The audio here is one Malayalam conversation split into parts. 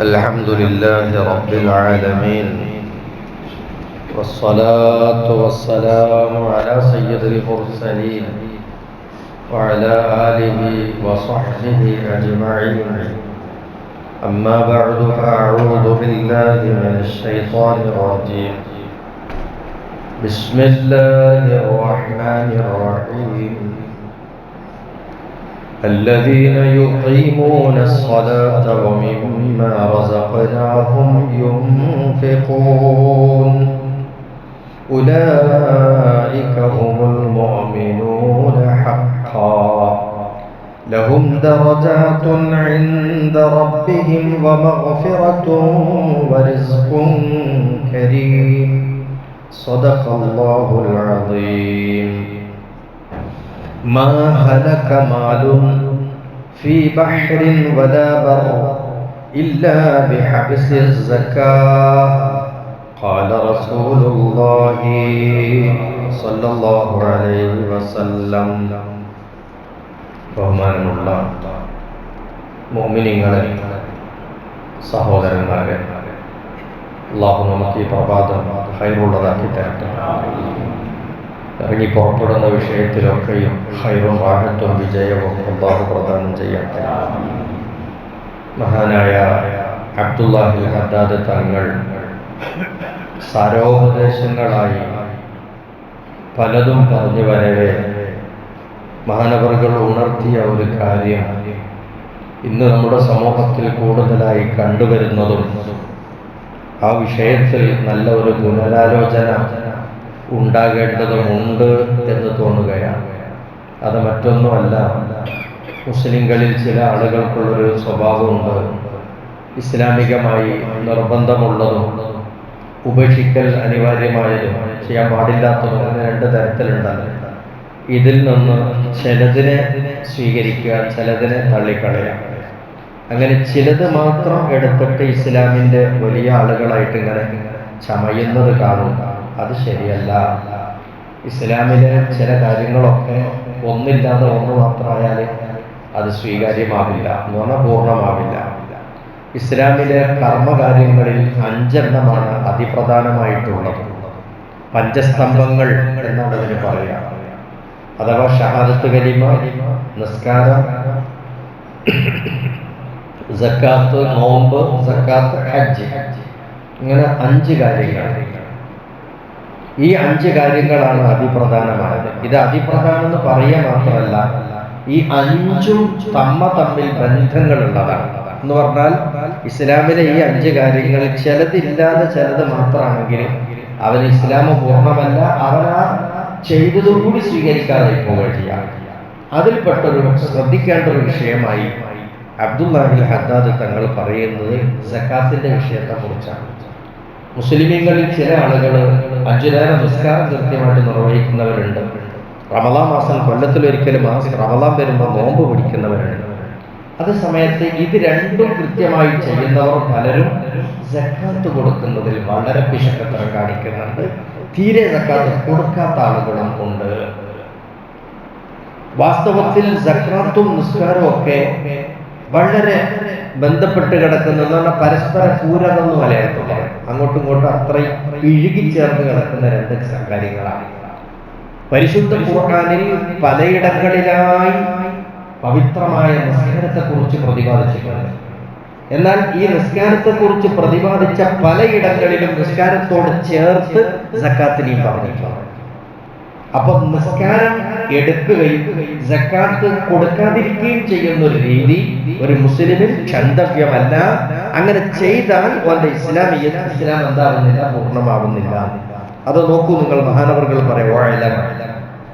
الحمد لله رب العالمين والصلاة والسلام على سيد المرسلين وعلى آله وصحبه أجمعين. أما بعد فأعوذ بالله من الشيطان الرجيم. بسم الله الرحمن الرحيم. الذين يقيمون الصلاة ومما رزقناهم ينفقون. أولئك هم المؤمنون حقا. لهم درجات عند ربهم ومغفرة ورزق كريم. صدق الله العظيم. ما هلك مال في بحر ولا بر إلا بحبس الزكاة قال رسول الله صلى الله عليه وسلم ബഹുമാനമുള്ള മോമിനിങ്ങളെ സഹോദരന്മാരെ അള്ളാഹു നമുക്ക് ഈ പ്രഭാതം ഹൈറുള്ളതാക്കി തരട്ടെ ഇറങ്ങി പുറപ്പെടുന്ന വിഷയത്തിലൊക്കെയും ഹൈറും വാഹത്വം വിജയവും അള്ളാഹു പ്രദാനം ചെയ്യട്ടെ മഹാനായ അബ്ദുല്ലാഹി ഹദ്ദാദ് തങ്ങൾ സാരോപദേശങ്ങളായി പലതും പറഞ്ഞു വരവേ മഹാനവറുകൾ ഉണർത്തിയ ഒരു കാര്യം ഇന്ന് നമ്മുടെ സമൂഹത്തിൽ കൂടുതലായി കണ്ടുവരുന്നതും ആ വിഷയത്തിൽ നല്ല ഒരു പുനരാലോചന ഉണ്ടാകേണ്ടതുമുണ്ട് എന്ന് തോന്നുകയാണ് അത് മറ്റൊന്നുമല്ല. മുസ്ലിങ്ങളിൽ ചില ആളുകൾക്കുള്ളൊരു സ്വഭാവമുണ്ട്. ഇസ്ലാമികമായി നിർബന്ധമുള്ളതും ഉപേക്ഷിക്കൽ അനിവാര്യമായതും ചെയ്യാൻ പാടില്ലാത്തതും അങ്ങനെ രണ്ട് തരത്തിലുണ്ടല്ലോ. ഇതിൽ നിന്ന് ചിലതിനെ സ്വീകരിക്കുക ചിലതിനെ തള്ളിക്കളയാം അങ്ങനെ ചിലത് മാത്രം എടുത്തിട്ട് ഇസ്ലാമിന്റെ വലിയ ആളുകളായിട്ട് ഇങ്ങനെ ചമയുന്നത് കാണും. അത് ശരിയല്ല. ഇസ്ലാമിലെ ചില കാര്യങ്ങളൊക്കെ ഒന്നില്ലാതെ ഒന്ന് മാത്രമായാൽ അത് സ്വീകാര്യമാവില്ല. എന്ന് പറഞ്ഞാൽ പൂർണമാവില്ല. ഇസ്ലാമിലെ കർമ്മകാര്യങ്ങളിൽ അഞ്ചെണ്ണമാണ് അതിപ്രധാനമായിട്ടുള്ളത്. പഞ്ചസ്തംഭങ്ങൾ എന്നുള്ളതിന് പറയാം. അഥവാ ഷഹാദത്ത് കലിമ നിസ്കാരം നോമ്പ് ഇങ്ങനെ അഞ്ച് കാര്യങ്ങൾ. ഈ അഞ്ച് കാര്യങ്ങളാണ് അതിപ്രധാനമായത്. ഇത് അതിപ്രധാനം പറയുക മാത്രമല്ല ഈ അഞ്ചും തമ്മ തമ്മിൽ ബന്ധങ്ങളുള്ളതാണ്. എന്ന് പറഞ്ഞാൽ ഇസ്ലാമിലെ ഈ അഞ്ച് കാര്യങ്ങൾ ചിലതില്ലാതെ ചിലത് മാത്രമാണെങ്കിൽ അവൻ ഇസ്ലാം പൂർണമല്ല അവനാ ചെയ്തതും കൂടി സ്വീകരിക്കാതെ പോവുക ചെയ്യാം. അതിൽപ്പെട്ടൊരു ശ്രദ്ധിക്കേണ്ട ഒരു വിഷയമായി അബ്ദുല്ലാഹിൽ ഹദ്ദാദ് തങ്ങൾ പറയുന്നത് സക്കാത്തിന്റെ വിഷയത്തെ കുറിച്ചാണ് മുസ്ലിമീങ്ങളിൽ ചില ആളുകൾ അഞ്ചു നേരം നിസ്കാരം കൃത്യമായിട്ട് നിർവഹിക്കുന്നവരുണ്ട്. റമദാ മാസം കൊല്ലത്തിലൊരിക്കലും മാസം റമദാൻ വരുമ്പോൾ നോമ്പ് പിടിക്കുന്നവരുണ്ട്. അതേ സമയത്ത് ഇത് രണ്ടും കൃത്യമായി ചെയ്യുന്നവർ പലരും ജക്കാത്ത് കൊടുക്കുന്നതിൽ വളരെ പിശക്കത്ര കാണിക്കുന്നുണ്ട്. തീരെ ജക്കാത്ത് കൊടുക്കാത്ത ആളുകളും ഉണ്ട്. വാസ്തവത്തിൽ സക്കാത്തും നിസ്കാരവും ഒക്കെ വളരെ ബന്ധപ്പെട്ട് കിടക്കുന്ന പരസ്പര പൂരകമെന്ന് മലയാളത്തിൽ പറയും അങ്ങോട്ടും ഇങ്ങോട്ടും അത്രയും ഇഴുകിച്ചേർന്ന് കിടക്കുന്ന രണ്ട് കാര്യങ്ങളാണ് പരിശുദ്ധ ഖുർആനിൽ പലയിടങ്ങളിലായി പവിത്രമായ നിസ്കാരത്തെക്കുറിച്ച് പ്രതിപാദിച്ചിട്ടുണ്ട്. എന്നാൽ ഈ നിസ്കാരത്തെക്കുറിച്ച് പ്രതിപാദിച്ച പലയിടങ്ങളിലും നിസ്കാരത്തോട് ചേർത്ത് സക്കാത്തിനെയും പറഞ്ഞിട്ടുണ്ട്. അപ്പൊ നിസ്കാരം എടുക്കുകയും സക്കാത്ത് കൊടുക്കാതിരിക്കുകയും ചെയ്യുന്ന ഒരു രീതി ഒരു മുസ്ലിമിൽ ക്ഷന്തവ്യമല്ല അങ്ങനെ ചെയ്താൽ അവന്റെ ഇസ്ലാമിയ ഇസ്ലാം എന്താകുന്നില്ല പൂർണമാവുന്നില്ല. അത് നോക്കൂ നിങ്ങൾ മഹാനവർകൾ പറയുവാഴല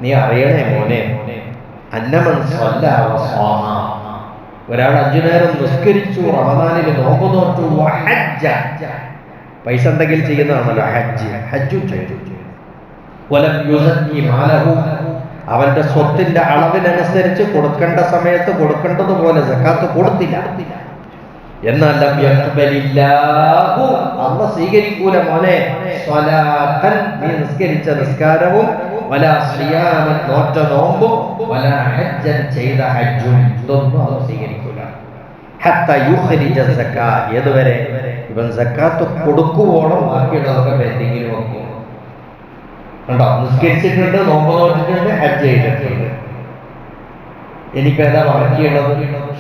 നീ അറിയണേ മോനെ. അന്നമൻ ഒരാൾ അഞ്ചു നേരം നിസ്കരിച്ചു റമദാനിൽ നോമ്പ് നോറ്റു പൈസ എന്തെങ്കിലും ചെയ്യുന്നതാണല്ലോ ഹജ്ജ്. ഹജ്ജും ചെയ്തു. അവന്റെ സ്വത്തിന്റെ അളവിനനുസരിച്ച് കൊടുക്കേണ്ട സമയത്ത് കൊടുക്കേണ്ടതുപോലെ സക്കാത്ത് കൊടുത്തില്ല. എന്നാൽ അല്ല സ്വീകരിക്കൂല മോനെ. നീ നിസ്കരിച്ച നിസ്കാരവും നോറ്റ നോമ്പും ചെയ്ത ഹജ്ജും ഇതൊന്നും അത് സ്വീകരിക്കൂല. ഏതുവരെ? ഇവൻ സക്കാത്ത് കൊടുക്കുവോളം ബാക്കിയുള്ളതൊക്കെ എന്തെങ്കിലും വെക്കും. കണ്ടോ? നിസ്കരിച്ചിട്ടുണ്ട് നോമ്പ് നോക്കിയിട്ടുണ്ട് ഹജ്ജ് ചെയ്തിട്ടുണ്ട്. ഇനിയിപ്പോ ഏതാ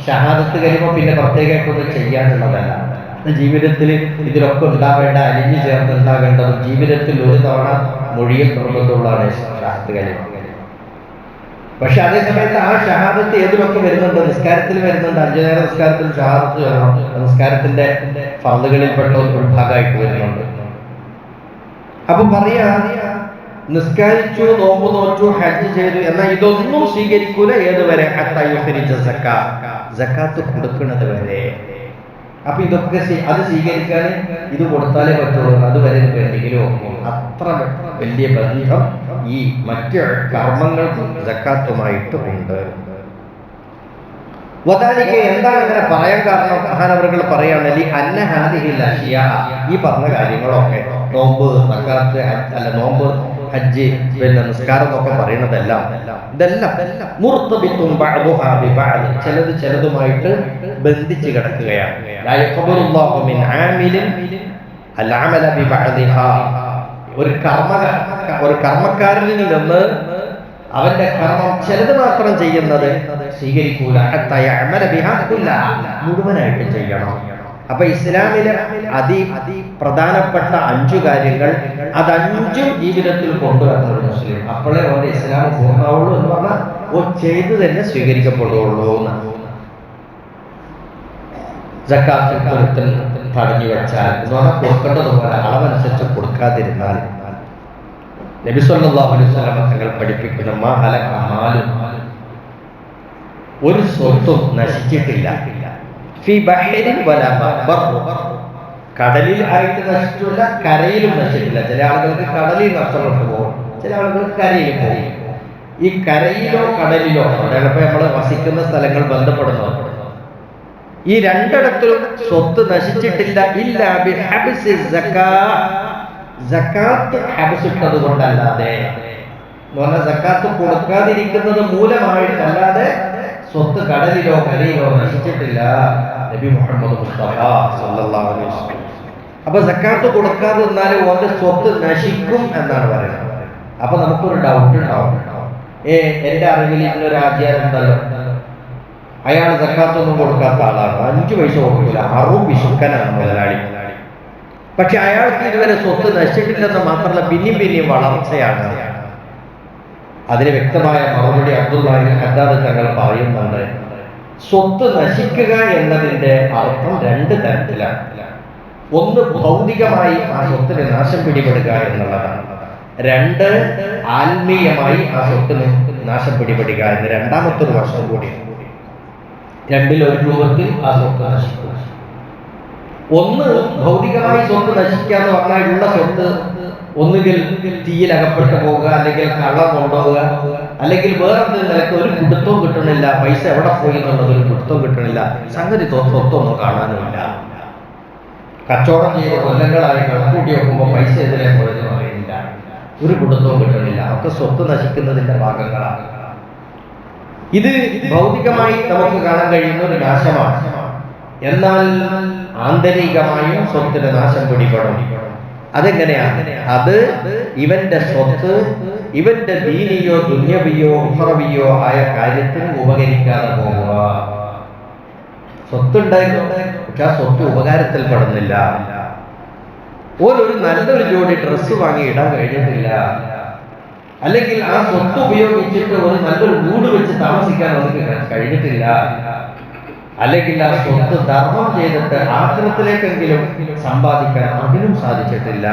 ഷഹാദത്ത് കഴിയുമ്പോൾ പിന്നെ പ്രത്യേകമായിട്ടൊന്നും ചെയ്യാനുള്ളതല്ല. ജീവിതത്തിൽ ഇതിലൊക്കെ ഉണ്ടാവേണ്ട അലിഞ്ഞു ചേർന്ന് ഉണ്ടാകേണ്ടത് ജീവിതത്തിൽ ഒരു തവണ മൊഴിയിൽ നിർബന്ധമുള്ളതാണ് ഷഹാദത്ത് കഴിയുമ്പോൾ പക്ഷെ അതേ സമയത്ത് ആ ഷഹാദത്ത് ഏതിലൊക്കെ വരുന്നുണ്ട്? നിസ്കാരത്തിൽ വരുന്നുണ്ട്. അഞ്ചു നേരം നിസ്കാരത്തിൽ ഷഹാദത്ത് വരണം. നിസ്കാരത്തിന്റെ ഫറുകളിൽപ്പെട്ട ഒരു ഭാഗമായിട്ട് വരുന്നുണ്ട്. അപ്പൊ പറയാ നിസ്കരിച്ചു നോമ്പ് നോറ്റു ഹജ്ജ് ചെയ്തു എന്നാൽ ഇതൊന്നും സ്വീകരിക്കൂല ഏതുവരെ. ജക്കാത്ത് കൊടുക്കുന്നത് വരെ. അപ്പൊ ഇതൊക്കെ അത് സ്വീകരിക്കാൻ ഇത് കൊടുത്താലേ പറ്റുള്ളൂ. അതുവരെ എന്തെങ്കിലും അത്ര വലിയ ബന്ധം ഈ മറ്റ് കർമ്മങ്ങൾക്കും ജക്കാത്തുമായിട്ട് ഉണ്ട്. വതാലിക്ക് എന്താണ് ഇങ്ങനെ പറയാൻ കാരണം? മഹാനവറുകൾ പറയുകയാണെങ്കിൽ അന്നഹാദിഹിൽ അഷിയ. ഈ പറഞ്ഞ കാര്യങ്ങളൊക്കെ നോമ്പ് സക്കാത്ത് അല്ല നോമ്പ് ഹജ്ജ് പിന്നെ നിസ്കാരം ഒക്കെ പറയണതെല്ലാം ഇതെല്ലാം മുർത്തബിത്തും. ചിലത് ചിലതുമായിട്ട് ബന്ധിച്ച് കിടക്കുകയാണ്. ഒരു കർമ്മ ഒരു കർമ്മക്കാരിൽ നിന്ന് അവന്റെ കർമ്മം ചിലത് മാത്രം ചെയ്യുന്നത് സ്വീകരിക്കൂല. മുഴുവനായിട്ട് ചെയ്യണം അപ്പൊ ഇസ്ലാമിലെ അതി പ്രധാനപ്പെട്ട അഞ്ചു കാര്യങ്ങൾ അത് അതഞ്ചും ജീവിതത്തിൽ കൊണ്ടുവരണം മുസ്ലിം. അപ്പോഴേ അവന്റെ ഇസ്ലാം പൂർണമാവുള്ളൂ എന്ന് പറഞ്ഞാൽ ഓ ചെയ്ത് തന്നെ സ്വീകരിക്കപ്പെടുകയുള്ളൂ എന്ന്. ജക്കാത്ത് തടഞ്ഞു വെച്ചാൽ എന്ന് പറഞ്ഞാൽ കൊടുക്കേണ്ടതുപോലെ അളവനുസരിച്ച് കൊടുക്കാതിരുന്നാൽ നബി സല്ലല്ലാഹു അലൈഹി തങ്ങൾ പഠിപ്പിക്കുന്ന ഒരു സ്വത്തും നശിച്ചിട്ടില്ല. കടലിൽ ആയിട്ട് നശിച്ചിട്ടില്ല കരയിലും നശിച്ചിട്ടില്ല. ചില ആളുകൾക്ക് കടലിൽ നഷ്ടപ്പെട്ടു പോകും. ചില ആളുകൾക്ക് കരയിലും പോകും. ഈ കരയിലോ കടലിലോ ചിലപ്പോൾ നമ്മൾ വസിക്കുന്ന സ്ഥലങ്ങൾ ബന്ധപ്പെടുന്നു ഈ രണ്ടിടത്തും സ്വത്ത് നശിച്ചിട്ടില്ല. ഇല്ല സക്കാത്ത് കൊടുക്കാതിരിക്കുന്നത് മൂലമായിട്ടല്ലാതെ സ്വത്ത് കടലിലോ കരയിലോ നശിച്ചിട്ടില്ല. നബി മുഹമ്മദ് മുസ്തഫ അപ്പൊ സക്കാത്ത് കൊടുക്കാതെ നിന്നാൽ ഓന്റെ സ്വത്ത് നശിക്കും എന്നാണ് പറയുന്നത്. അപ്പൊ നമുക്കൊരു ഡൗട്ട് ഉണ്ടാവും. ഏ എന്റെ അറിവിൽ ഇന്നൊരു ആചാരം ഉണ്ടല്ലോ. അയാൾ സക്കാത്തൊന്നും കൊടുക്കാത്ത ആളാണ്. അഞ്ചു പൈസ കൊടുക്കില്ല അറും വിശുക്കനാണ് മുതലാളി. പക്ഷെ അയാൾക്ക് ഇതുവരെ സ്വത്ത് നശിച്ചിട്ടില്ലെന്ന് മാത്രമല്ല പിന്നെയും പിന്നെയും വളർച്ചയാണ്. അതിന് വ്യക്തമായ മറുപടി അബ്ദുല്ലാഹി ഹദ്ദാദ് തങ്ങൾ പറയുന്നുണ്ട്. സ്വത്ത് നശിക്കുക എന്നതിന്റെ അർത്ഥം രണ്ട് തരത്തിലാണ്. ഒന്ന് ഭൗതികമായി ആ സ്വത്തിന് നാശം പിടിപെടുക എന്നുള്ളതാണ്. രണ്ട് ആത്മീയമായി ആ സ്വത്തിന് നാശം പിടിപെടുക എന്ന് രണ്ടാമത്തെ ഒരു വർഷം കൂടി ഒരു രൂപത്തിൽ ആ സ്വത്ത് നശിക്കുക ഒന്ന് ഭൗതികമായി സ്വത്ത് നശിക്കുക എന്ന് പറഞ്ഞാൽ ഉള്ള സ്വത്ത് ഒന്നുകിൽ തീയിൽ അകപ്പെട്ടു പോവുക അല്ലെങ്കിൽ കള്ളം കൊണ്ടുപോവുക അല്ലെങ്കിൽ വേറെന്തെങ്കിലും നിലയ്ക്ക് ഒരു കുടുത്തവും കിട്ടണില്ല പൈസ എവിടെ പോയി എന്നുള്ളത് ഒരു കുടുത്തവും കിട്ടണില്ല സംഗതി സ്വത്തൊന്നും കാണാനുമില്ല. കച്ചവടം ചെയ്ത് കൊല്ലങ്ങളായി കണക്കൂട്ടി വെക്കുമ്പോൾ പൈസ എതിരെ പോയെന്ന് അറിയില്ല ഒരു കുടുംബവും കിട്ടണില്ല. ഒക്കെ സ്വത്ത് നശിക്കുന്നതിന്റെ ഭാഗങ്ങളാണ്. ഇത് ഭൗതികമായി നമുക്ക് കാണാൻ കഴിയുന്ന ഒരു നാശമാണ്. എന്നാൽ ആന്തരികമായും സ്വത്തിന്റെ നാശം പിടിപെടും. അതെങ്ങനെയാണ് അത് ഇവന്റെ സ്വത്ത് ഇവന്റെ ദീനിയോ ദുന്യവിയോ ഉഹറവിയോ ആയ കാര്യത്തിന് ഉപകരിക്കാതെ പോവുക. സ്വത്തുണ്ടായിരുന്നു. പക്ഷെ ആ സ്വത്ത് ഉപകാരത്തിൽ പെടുന്നില്ല. ഓരൊരു നല്ലൊരു ജോഡി ഡ്രസ്സ് വാങ്ങി ഇടാൻ കഴിഞ്ഞിട്ടില്ല. അല്ലെങ്കിൽ ആ സ്വത്ത് ഉപയോഗിച്ചിട്ട് ഒരു നല്ലൊരു വീട് വെച്ച് താമസിക്കാൻ അവർക്ക് കഴിഞ്ഞിട്ടില്ല. അല്ലെങ്കിൽ ആ സ്വത്ത് ധർമ്മം ചെയ്തിട്ട് ആശ്രമത്തിലേക്കെങ്കിലും സമ്പാദിക്കാൻ അതിനും സാധിച്ചിട്ടില്ല.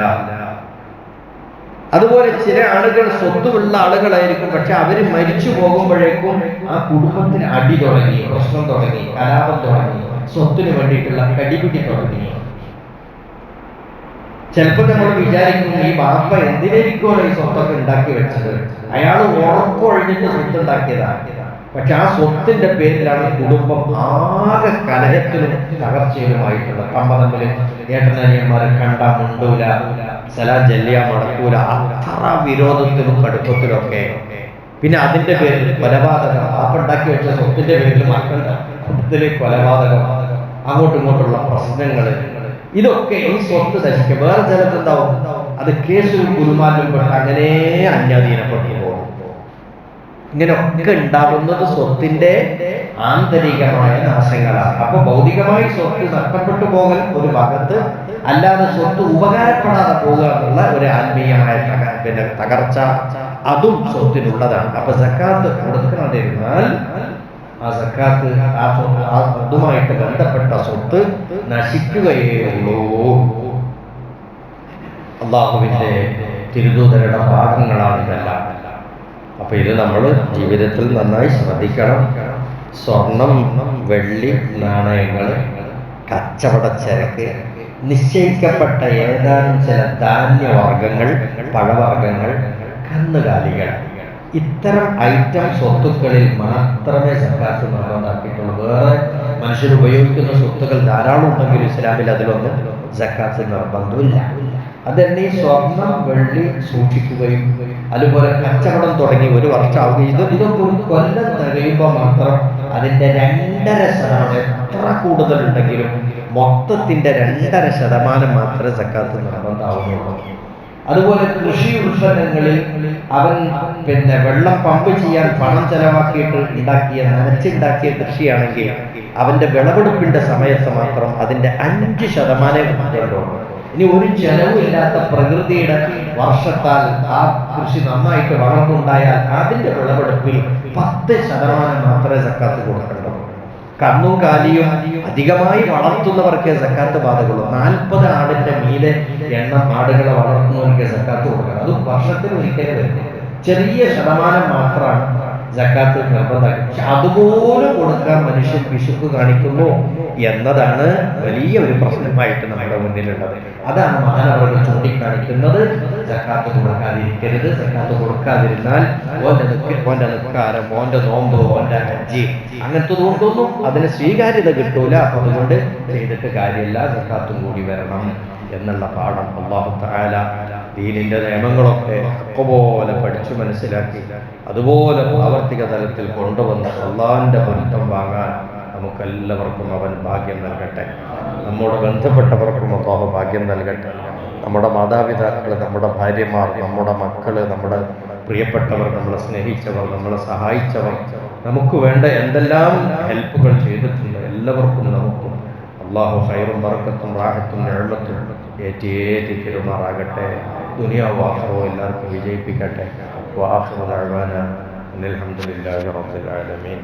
അതുപോലെ ചില ആളുകൾ സ്വത്തുമുള്ള ആളുകളായിരിക്കും പക്ഷെ അവർ മരിച്ചു പോകുമ്പോഴേക്കും ആ കുടുംബത്തിന് അടി തുടങ്ങി പ്രശ്നം തുടങ്ങി കലാപം തുടങ്ങി സ്വത്തിന് വേണ്ടിയിട്ടുള്ള കടിപിടി തുടങ്ങി. ചിലപ്പോൾ നമ്മൾ വിചാരിക്കും ഈ ബാപ്പ എന്തിനായിരിക്കുമല്ലോ ഈ സ്വത്തൊക്കെ ഉണ്ടാക്കി വെച്ചത്? അയാൾ ഉറപ്പൊഴിഞ്ഞിട്ട് സ്വത്ത് ഉണ്ടാക്കിയതാണ് പക്ഷെ ആ സ്വത്തിന്റെ പേരിലാണ് കുടുംബം ആകെ കലഹത്തിലും തകർച്ചയിലുമായിട്ടുള്ളത് അമ്മ തമ്മിൽ ഏട്ടനനിയന്മാരെ കണ്ട മുണ്ടൂല സലാം ചെല്ലിയാ മടക്കൂല അത്ര വിരോധത്തിലും കടുപ്പത്തിലൊക്കെ. പിന്നെ അതിന്റെ പേരിൽ കൊലപാതകം ആപ്പുണ്ടാക്കി വെച്ച സ്വത്തിന്റെ പേരിൽ മക്കളുടെ കൊലപാതകം അങ്ങോട്ടും ഇങ്ങോട്ടുള്ള പ്രശ്നങ്ങൾ. ഇതൊക്കെ ഈ സ്വത്ത് നശിക്കും വേറെ ചിലതുണ്ടാവും അത് കേസിൽ കുരുമാറ്റം പെട്ട് അങ്ങനെ അന്യാധീനപ്പെട്ടു പോകും ഇങ്ങനെ ഒക്കെ ഉണ്ടാകുന്നത് സ്വത്തിന്റെ ആന്തരികമായ നാശങ്ങളാണ്. അപ്പൊ ഭൗതികമായി സ്വത്ത് നഷ്ടപ്പെട്ടു പോകൽ ഒരു ഭാഗത്ത് അല്ലാതെ സ്വത്ത് ഉപകാരപ്പെടാതെ പോകുക എന്നുള്ള ഒരു ആത്മീയമായ പിന്നെ തകർച്ച അതും സ്വത്തിനുള്ളതാണ്. അപ്പൊ സക്കാത്ത് കൊടുക്കാതിരുന്നാൽ ആ സക്കാത്ത് ആ അതുമായിട്ട് ബന്ധപ്പെട്ട സ്വത്ത് നശിക്കുകയേ ഉള്ളൂ. അള്ളാഹുവിന്റെ തിരുദൂതരുടെ ഭാഗങ്ങളാണ് ഇതെല്ലാം അപ്പൊ ഇത് നമ്മൾ ജീവിതത്തിൽ നന്നായി ശ്രദ്ധിക്കണം. സ്വർണം വെള്ളി നാണയങ്ങൾ കച്ചവടച്ചരക്ക് നിശ്ചയിക്കപ്പെട്ട ഏതാനും ചില ധാന്യവർഗങ്ങൾ പഴവർഗങ്ങൾ കന്നുകാലികൾ. ഇത്തരം ഐറ്റം സ്വത്തുക്കളിൽ മാത്രമേ സക്കാത്ത് നിർബന്ധമാക്കിയിട്ടുള്ളൂ വേറെ മനുഷ്യർ ഉപയോഗിക്കുന്ന സ്വത്തുക്കൾ ധാരാളം ഉണ്ടെങ്കിൽ ഇസ്ലാമിൽ അതിലൊന്നും സക്കാത്ത് നിർബന്ധമില്ല. അതന്നെ സ്വർണം വെള്ളി സൂക്ഷിക്കുകയും അതുപോലെ കച്ചവടം തുടങ്ങി ഒരു വർഷമാവുകയും ഇത് ഇതൊക്കെ ഒരു കൊല്ലം തികയുമ്പോൾ മാത്രം അതിന്റെ രണ്ടര ശതമാനം എത്ര കൂടുതൽ ഉണ്ടെങ്കിലും മൊത്തത്തിന്റെ രണ്ടര ശതമാനം മാത്രമേ സക്കാത്ത് നിർബന്ധമാവുകയുള്ളൂ. അതുപോലെ കൃഷി ഉൽപ്പന്നങ്ങളിൽ അവൻ പിന്നെ വെള്ളം പമ്പ് ചെയ്യാൻ പണം ചെലവാക്കിയിട്ട് ഉണ്ടാക്കിയ നനച്ചുണ്ടാക്കിയ കൃഷിയാണെങ്കിൽ അവന്റെ വിളവെടുപ്പിന്റെ സമയത്ത് മാത്രം അതിന്റെ അഞ്ച് ശതമാനം കിട്ടുള്ളൂ ഇനി ഒരു ചെലവില്ലാത്ത പ്രകൃതിയുടെ വർഷത്താൽ ആ കൃഷി നന്നായിട്ട് വളർന്നുണ്ടായാൽ അതിന്റെ വിളവെടുപ്പിൽ പത്ത് ശതമാനം മാത്രമേ സക്കാത്ത് കൊടുക്കേണ്ടതുള്ളൂ. കണ്ണും കാലിയും അധികമായി വളർത്തുന്നവർക്കേ സക്കാത്ത് ബാധകളുള്ളൂ നാൽപ്പത് ആടിന്റെ മീലെ എണ്ണം ആടുകളെ വളർത്തുന്നവർക്കേ സക്കാത്ത് കൊടുക്കണം. അത് വർഷത്തിൽ ഒരിക്കലും ചെറിയ ശതമാനം മാത്രമാണ് ജക്കാത്ത് നിർബന്ധമാക്കി. പക്ഷെ അതുപോലെ കൊടുക്കാൻ മനുഷ്യൻ വിശുക്ക് കാണിക്കുന്നു എന്നതാണ് വലിയ ഒരു പ്രശ്നമായിട്ട് നമ്മുടെ മുന്നിലുള്ളത്. അതാണ് മഹാനവർക്ക് ചൂണ്ടിക്കാണിക്കുന്നത്. ജക്കാത്ത് കൊടുക്കാതിരിക്കരുത്. ജക്കാത്ത് കൊടുക്കാതിരുന്നാൽ ഓന്റെ ഓന്റെ നിസ്കാരം ഓന്റെ നോമ്പ് ഓന്റെ ഹജ്ജി അങ്ങനത്തെ തോന്നുന്നു അതിന് സ്വീകാര്യത കിട്ടൂല. അപ്പൊ അതുകൊണ്ട് ചെയ്തിട്ട് കാര്യമില്ല. ജക്കാത്തും കൂടി വരണം എന്നുള്ള പാഠം അള്ളാഹു താല ദീനിന്റെ നിയമങ്ങളൊക്കെ ഒക്കെപോലെ പഠിച്ചു മനസ്സിലാക്കി അതുപോലെ പ്രാവർത്തിക തലത്തിൽ കൊണ്ടുവന്ന് അള്ളാഹിന്റെ പൊരുത്തം വാങ്ങാൻ നമുക്കെല്ലാവർക്കും അവൻ ഭാഗ്യം നൽകട്ടെ. നമ്മോട് ബന്ധപ്പെട്ടവർക്കും അള്ളാഹു ഭാഗ്യം നൽകട്ടെ. നമ്മുടെ മാതാപിതാക്കൾ നമ്മുടെ ഭാര്യമാർ നമ്മുടെ മക്കൾ നമ്മുടെ പ്രിയപ്പെട്ടവർ നമ്മളെ സ്നേഹിച്ചവർ നമ്മളെ സഹായിച്ചവർ നമുക്ക് വേണ്ട എന്തെല്ലാം ഹെൽപ്പുകൾ ചെയ്തിട്ടുണ്ട് എല്ലാവർക്കും നമുക്കും അള്ളാഹു ഹൈറും വറക്കത്തും റാഹത്തും എഴുമത്തും ഏറ്റി ഏറ്റി പെരുമാറാകട്ടെ الدنيا وآخره إلا بجيبك تحت وآخر دعوانا أن الحمد لله رب العالمين.